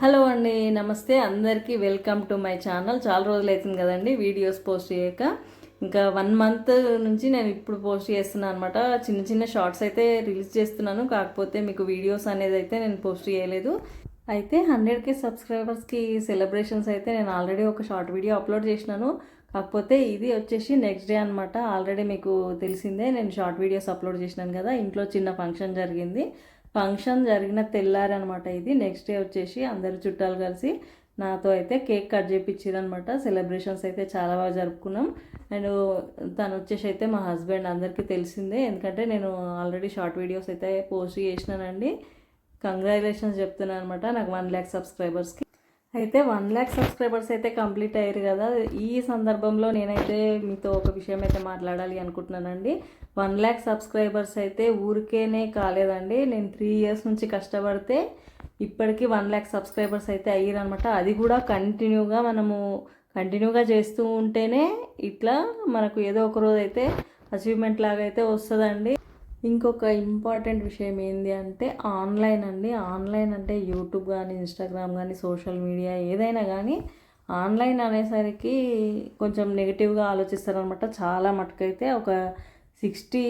Hello అండి నమస్తే. అందరికీ వెల్కమ్ టు మై ఛానల్. చాలా రోజులు అవుతుంది కదండి వీడియోస్ పోస్ట్ చేయక. ఇంకా వన్ మంత్ నుంచి నేను ఇప్పుడు పోస్ట్ చేస్తున్నాను అనమాట చిన్న చిన్న షార్ట్స్ అయితే రిలీజ్ చేస్తున్నాను. కాకపోతే మీకు వీడియోస్ అనేది అయితే నేను పోస్ట్ చేయలేదు. అయితే హండ్రెడ్కి సబ్స్క్రైబర్స్కి సెలబ్రేషన్స్ అయితే నేను ఆల్రెడీ ఒక షార్ట్ వీడియో అప్లోడ్ చేసినాను. కాకపోతే ఇది వచ్చేసి నెక్స్ట్ డే అనమాట ఆల్రెడీ మీకు తెలిసిందే నేను షార్ట్ వీడియోస్ అప్లోడ్ చేసినాను కదా. ఇంట్లో చిన్న ఫంక్షన్ జరిగింది. ఫంక్షన్ జరిగిన తెల్లారనమాట ఇది. నెక్స్ట్ డే వచ్చేసి అందరు చుట్టాలు కలిసి నాతో అయితే కేక్ కట్ చేయించారనమాట సెలబ్రేషన్స్ అయితే చాలా బాగా జరుపుకున్నాం. అండ్ తను వచ్చేసి అయితే మా హస్బెండ్ అందరికీ తెలిసిందే. ఎందుకంటే నేను ఆల్రెడీ షార్ట్ వీడియోస్ అయితే పోస్ట్ చేసినానండి. కంగ్రాచులేషన్స్ చెప్తున్నాను అనమాట నాకు వన్ ల్యాక్ సబ్స్క్రైబర్స్కి. అయితే వన్ ల్యాక్ సబ్స్క్రైబర్స్ అయితే కంప్లీట్ అయ్యారు కదా. ఈ సందర్భంలో నేనైతే మీతో ఒక విషయం అయితే మాట్లాడాలి అనుకుంటున్నానండి. వన్ ల్యాక్ సబ్స్క్రైబర్స్ అయితే ఊరికేనే కాలేదండి. నేను త్రీ ఇయర్స్ నుంచి కష్టపడితే ఇప్పటికీ వన్ ల్యాక్ సబ్స్క్రైబర్స్ అయితే అయ్యారనమాట అది కూడా కంటిన్యూగా మనము కంటిన్యూగా చేస్తూ ఉంటేనే ఇట్లా మనకు ఏదో ఒక రోజు అయితే అచీవ్మెంట్ లాగా అయితే వస్తుందండి. ఇంకొక ఇంపార్టెంట్ విషయం ఏంటి అంటే ఆన్లైన్ అండి. ఆన్లైన్ అంటే యూట్యూబ్ కానీ ఇన్స్టాగ్రామ్ కానీ సోషల్ మీడియా ఏదైనా కానీ ఆన్లైన్ అనేసరికి కొంచెం నెగిటివ్గా ఆలోచిస్తారనమాట. చాలా మటుకైతే ఒక సిక్స్టీ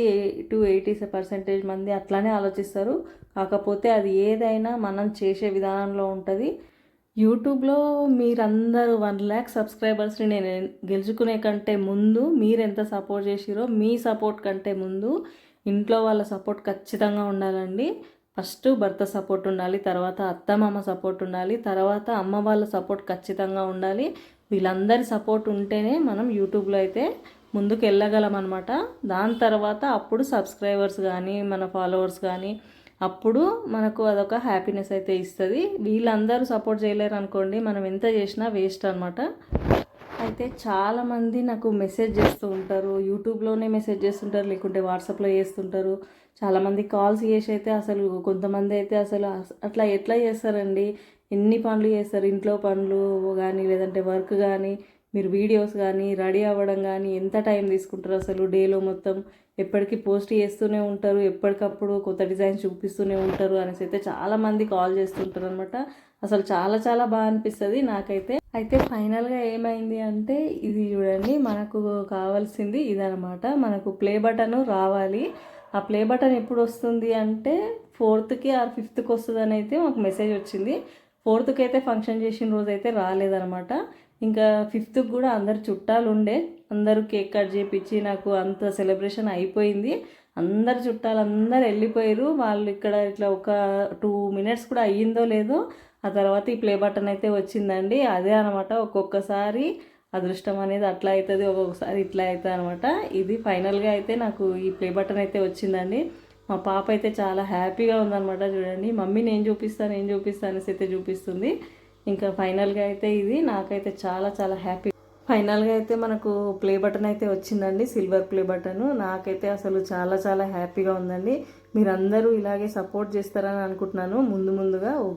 టు ఎయిటీ పర్సెంటేజ్ మంది అట్లానే ఆలోచిస్తారు. కాకపోతే అది ఏదైనా మనం చేసే విధానంలో ఉంటుంది. యూట్యూబ్లో మీరందరూ వన్ ల్యాక్ సబ్స్క్రైబర్స్ని నేను గెలుచుకునే కంటే ముందు మీరు ఎంత సపోర్ట్ చేసిరో మీ సపోర్ట్ కంటే ముందు ఇంట్లో వాళ్ళ సపోర్ట్ ఖచ్చితంగా ఉండాలండి. ఫస్ట్ భర్త సపోర్ట్ ఉండాలి తర్వాత అత్తమామ సపోర్ట్ ఉండాలి తర్వాత అమ్మ వాళ్ళ సపోర్ట్ ఖచ్చితంగా ఉండాలి. వీళ్ళందరి సపోర్ట్ ఉంటేనే మనం యూట్యూబ్లో అయితే ముందుకు వెళ్ళగలం అనమాట దాని తర్వాత అప్పుడు సబ్స్క్రైబర్స్ కానీ మన ఫాలోవర్స్ కానీ అప్పుడు మనకు అదొక హ్యాపీనెస్ అయితే ఇస్తుంది. వీళ్ళందరూ సపోర్ట్ చేయలేరు అనుకోండి మనం ఎంత చేసినా వేస్ట్ అనమాట అయితే చాలామంది నాకు మెసేజ్ చేస్తూ ఉంటారు. యూట్యూబ్లోనే మెసేజ్ చేస్తుంటారు లేకుంటే వాట్సాప్లో చేస్తుంటారు. చాలామంది కాల్స్ చేసి అయితే అసలు కొంతమంది అయితే అసలు అట్లా ఎట్లా చేస్తారండి? ఎన్ని పనులు చేస్తారు? ఇంట్లో పనులు కానీ లేదంటే వర్క్ కానీ మీరు వీడియోస్ కానీ రెడీ అవ్వడం కానీ ఎంత టైం తీసుకుంటారు అసలు డేలో మొత్తం? ఎప్పటికీ పోస్ట్ చేస్తూనే ఉంటారు ఎప్పటికప్పుడు కొత్త డిజైన్స్ చూపిస్తూనే ఉంటారు అనేసి అయితే చాలామంది కాల్ చేస్తుంటారు అనమాట అసలు చాలా చాలా బాగా అనిపిస్తుంది నాకైతే. అయితే ఫైనల్గా ఏమైంది అంటే ఇది చూడండి మనకు కావాల్సింది ఇదనమాట మనకు ప్లే బటన్ రావాలి. ఆ ప్లే బటన్ ఎప్పుడు వస్తుంది అంటే ఫోర్త్కి ఆర్ ఫిఫ్త్కి వస్తుంది అని అయితే మాకు మెసేజ్ వచ్చింది. ఫోర్త్కి అయితే ఫంక్షన్ చేసిన రోజు అయితే రాలేదనమాట ఇంకా ఫిఫ్త్కి కూడా అందరు చుట్టాలు ఉండే. అందరూ కేక్ కట్ చేపించి నాకు అంత సెలబ్రేషన్ అయిపోయింది. అందరు చుట్టాలు అందరు వెళ్ళిపోయారు. వాళ్ళు ఇక్కడ ఇట్లా ఒక టూ మినిట్స్ కూడా అయ్యిందో లేదో ఆ తర్వాత ఈ ప్లే బటన్ అయితే వచ్చిందండి. అదే అనమాట ఒక్కొక్కసారి అదృష్టం అనేది అట్లా అవుతుంది ఒక్కొక్కసారి ఇట్లా అవుతుంది అనమాట. ఇది ఫైనల్గా అయితే నాకు ఈ ప్లే బటన్ అయితే వచ్చిందండి. మా పాప అయితే చాలా హ్యాపీగా ఉందన్నమాట. చూడండి మమ్మీ నేను చూపిస్తాను నేను చూపిస్తాను అనేసి అయితే చూపిస్తుంది. ఇంకా ఫైనల్గా అయితే ఇది నాకైతే చాలా చాలా హ్యాపీ. ఫైనల్గా అయితే మనకు ప్లే బటన్ అయితే వచ్చిందండి సిల్వర్ ప్లే బటన్. నాకైతే అసలు చాలా చాలా హ్యాపీగా ఉందండి. మీరందరూ ఇలాగే సపోర్ట్ చేస్తారని అనుకుంటున్నాను. ముందు ముందుగా ఓకే.